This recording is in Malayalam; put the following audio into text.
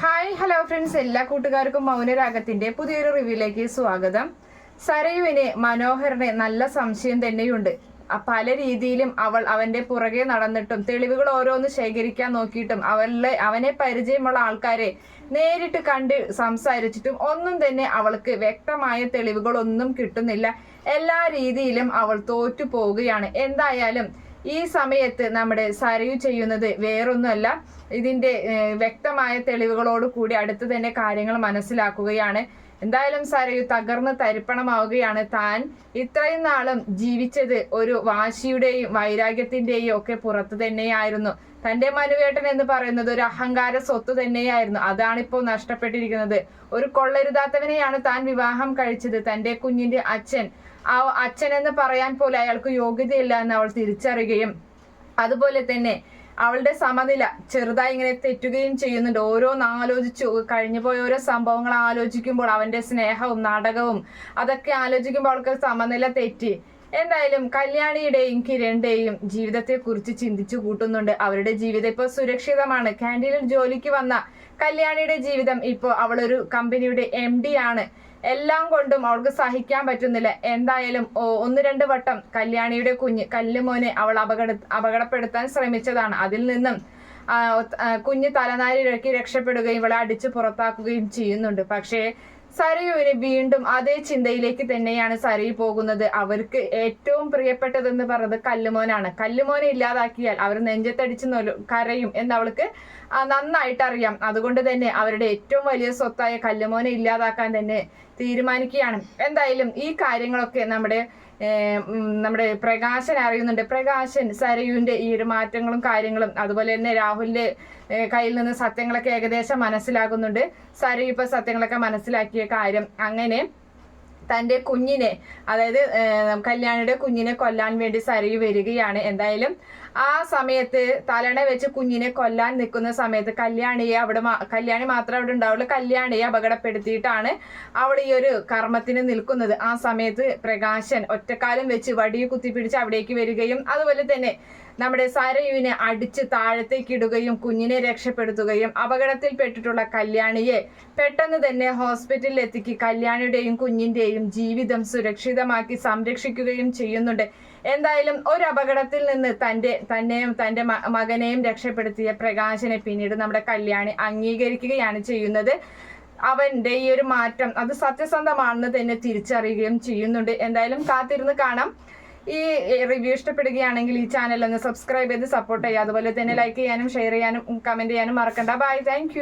ഹായ് ഹലോ ഫ്രണ്ട്സ് എല്ലാ കൂട്ടുകാർക്കും മൗനരാഗത്തിന്റെ പുതിയൊരു റിവ്യൂയിലേക്ക് സ്വാഗതം. സരയുവിന് മനോഹരന് നല്ല സംശയം തന്നെയുണ്ട്. പല രീതിയിലും അവൾ അവന്റെ പുറകെ നടന്നിട്ടും തെളിവുകൾ ഓരോന്ന് ശേഖരിക്കാൻ നോക്കിയിട്ടും അവളെ അവനെ പരിചയമുള്ള ആൾക്കാരെ നേരിട്ട് കണ്ട് സംസാരിച്ചിട്ടും ഒന്നും തന്നെ അവൾക്ക് വ്യക്തമായ തെളിവുകളൊന്നും കിട്ടുന്നില്ല. എല്ലാ രീതിയിലും അവൾ തോറ്റു പോവുകയാണ് എന്തായാലും ഈ സമയത്ത് നമ്മുടെ സരയു ചെയ്യുന്നത് വേറൊന്നുമല്ല. ഇതിന്റെ വ്യക്തമായ തെളിവുകളോട് കൂടി അടുത്ത് തന്നെ കാര്യങ്ങൾ മനസ്സിലാക്കുകയാണ്. എന്തായാലും സരയു തകർന്ന് തരിപ്പണമാവുകയാണ്. താൻ ഇത്രയും നാളും ജീവിച്ചത് ഒരു വാശിയുടെയും വൈരാഗ്യത്തിന്റെയും ഒക്കെ പുറത്ത് തന്നെയായിരുന്നു. തന്റെ മനുവേട്ടൻ എന്ന് പറയുന്നത് ഒരു അഹങ്കാര സ്വത്ത് തന്നെയായിരുന്നു. അതാണ് ഇപ്പോൾ നഷ്ടപ്പെട്ടിരിക്കുന്നത്. ഒരു കൊള്ളരുതാത്തവനെയാണ് താൻ വിവാഹം കഴിച്ചത്. തന്റെ കുഞ്ഞിന്റെ അച്ഛൻ ആ അച്ഛൻ എന്ന് പറയാൻ പോലും അയാൾക്ക് യോഗ്യതയില്ല എന്ന് അവൾ തിരിച്ചറിയുകയും അതുപോലെ തന്നെ അവളുടെ സമനില ചെറുതായി ഇങ്ങനെ തെറ്റുകയും ചെയ്യുന്നുണ്ട്. ഓരോന്ന് ആലോചിച്ചു. കഴിഞ്ഞു പോയ ഓരോ സംഭവങ്ങൾ ആലോചിക്കുമ്പോൾ അവന്റെ സ്നേഹവും നാടകവും അതൊക്കെ ആലോചിക്കുമ്പോൾ അവൾക്ക് സമനില തെറ്റി. എന്തായാലും കല്യാണിയുടെയും കിരണിന്റെയും ജീവിതത്തെ കുറിച്ച് ചിന്തിച്ചു കൂട്ടുന്നുണ്ട്. അവരുടെ ജീവിതം ഇപ്പോൾ സുരക്ഷിതമാണ്. ക്യാന്റീനിൽ ജോലിക്ക് വന്ന കല്യാണിയുടെ ജീവിതം ഇപ്പോൾ അവളൊരു കമ്പനിയുടെ എം ആണ്. എല്ലാം കൊണ്ടും അവൾക്ക് സഹിക്കാൻ പറ്റുന്നില്ല. എന്തായാലും ഒന്ന് രണ്ട് വട്ടം കല്യാണിയുടെ കുഞ്ഞ് കല്ലുമോനെ അവൾ അപകട അപകടപ്പെടുത്താൻ ശ്രമിച്ചതാണ്. അതിൽ നിന്നും കുഞ്ഞ് തലനാരിഴക്കി രക്ഷപ്പെടുകയും ഇവളെ അടിച്ചു പുറത്താക്കുകയും ചെയ്യുന്നുണ്ട്. പക്ഷേ സരയുവിന് വീണ്ടും അതേ ചിന്തയിലേക്ക് തന്നെയാണ് സരയു പോകുന്നത്. അവർക്ക് ഏറ്റവും പ്രിയപ്പെട്ടതെന്ന് പറഞ്ഞത് കല്ലുമോനാണ്. കല്ലുമോനെ ഇല്ലാതാക്കിയാൽ അവർ നെഞ്ചത്തടിച്ച് കരയും എന്ന് അവൾക്ക് ആ, നന്നായിട്ട് അറിയാം അതുകൊണ്ട് തന്നെ അവരുടെ ഏറ്റവും വലിയ സ്വത്തായ കല്ലുമോനെ ഇല്ലാതാക്കാൻ തന്നെ തീരുമാനിക്കുകയാണ്. എന്തായാലും ഈ കാര്യങ്ങളൊക്കെ നമ്മുടെ നമ്മുടെ പ്രകാശൻ അറിയുന്നുണ്ട്. പ്രകാശൻ സരയുവിന്റെ ഈ ഒരു മാറ്റങ്ങളും കാര്യങ്ങളും അതുപോലെ തന്നെ രാഹുലിന്റെ കയ്യിൽ നിന്ന് സത്യങ്ങളൊക്കെ ഏകദേശം മനസ്സിലാകുന്നുണ്ട് സരയു ഇപ്പൊ സത്യങ്ങളൊക്കെ മനസ്സിലാക്കിയ കാര്യം. അങ്ങനെ തന്റെ കുഞ്ഞിനെ അതായത് കല്യാണിയുടെ കുഞ്ഞിനെ കൊല്ലാൻ വേണ്ടി സരയു വരികയാണ്. എന്തായാലും ആ സമയത്ത് തലണ വെച്ച് കുഞ്ഞിനെ കൊല്ലാൻ നിൽക്കുന്ന സമയത്ത് കല്യാണിയെ അവിടെ കല്യാണി മാത്രമേ അവിടെ ഉണ്ടാവുള്ളൂ. കല്യാണിയെ അപകടപ്പെടുത്തിയിട്ടാണ് അവിടെ ഈ ഒരു കർമ്മത്തിന് നിൽക്കുന്നത്. ആ സമയത്ത് പ്രകാശൻ ഒറ്റക്കാലം വെച്ച് വടിയെ കുത്തിപ്പിടിച്ച് അവിടേക്ക് വരികയും അതുപോലെ തന്നെ നമ്മുടെ സരയുവിനെ അടിച്ച് താഴത്തേക്ക് ഇടുകയും കുഞ്ഞിനെ രക്ഷപ്പെടുത്തുകയും അപകടത്തിൽപ്പെട്ടിട്ടുള്ള കല്യാണിയെ പെട്ടെന്ന് തന്നെ ഹോസ്പിറ്റലിൽ എത്തിക്ക് കല്യാണിയുടെയും കുഞ്ഞിന്റെയും ജീവിതം സുരക്ഷിതമാക്കി സംരക്ഷിക്കുകയും ചെയ്യുന്നുണ്ട്. എന്തായാലും ഒരു അപകടത്തിൽ നിന്ന് തന്റെ തന്നെയും തന്റെ മകനെയും രക്ഷപ്പെടുത്തിയ പ്രകാശനെ പിന്നീട് നമ്മുടെ കല്യാണി അംഗീകരിക്കുകയാണ് ചെയ്യുന്നത്. അവന്റെ ഈ ഒരു മാറ്റം അത് സത്യസന്ധമാണെന്ന് തന്നെ തിരിച്ചറിയുകയും ചെയ്യുന്നുണ്ട്. എന്തായാലും കാത്തിരുന്ന് കാണാം. ഈ റിവ്യൂ ഇഷ്ടപ്പെടുകയാണെങ്കിൽ ഈ ചാനൽ ഒന്ന് സബ്സ്ക്രൈബ് ചെയ്ത് സപ്പോർട്ട് ചെയ്യുക. അതുപോലെ തന്നെ ലൈക്ക് ചെയ്യാനും ഷെയർ ചെയ്യാനും കമന്റ് ചെയ്യാനും മറക്കണ്ട. Bye thank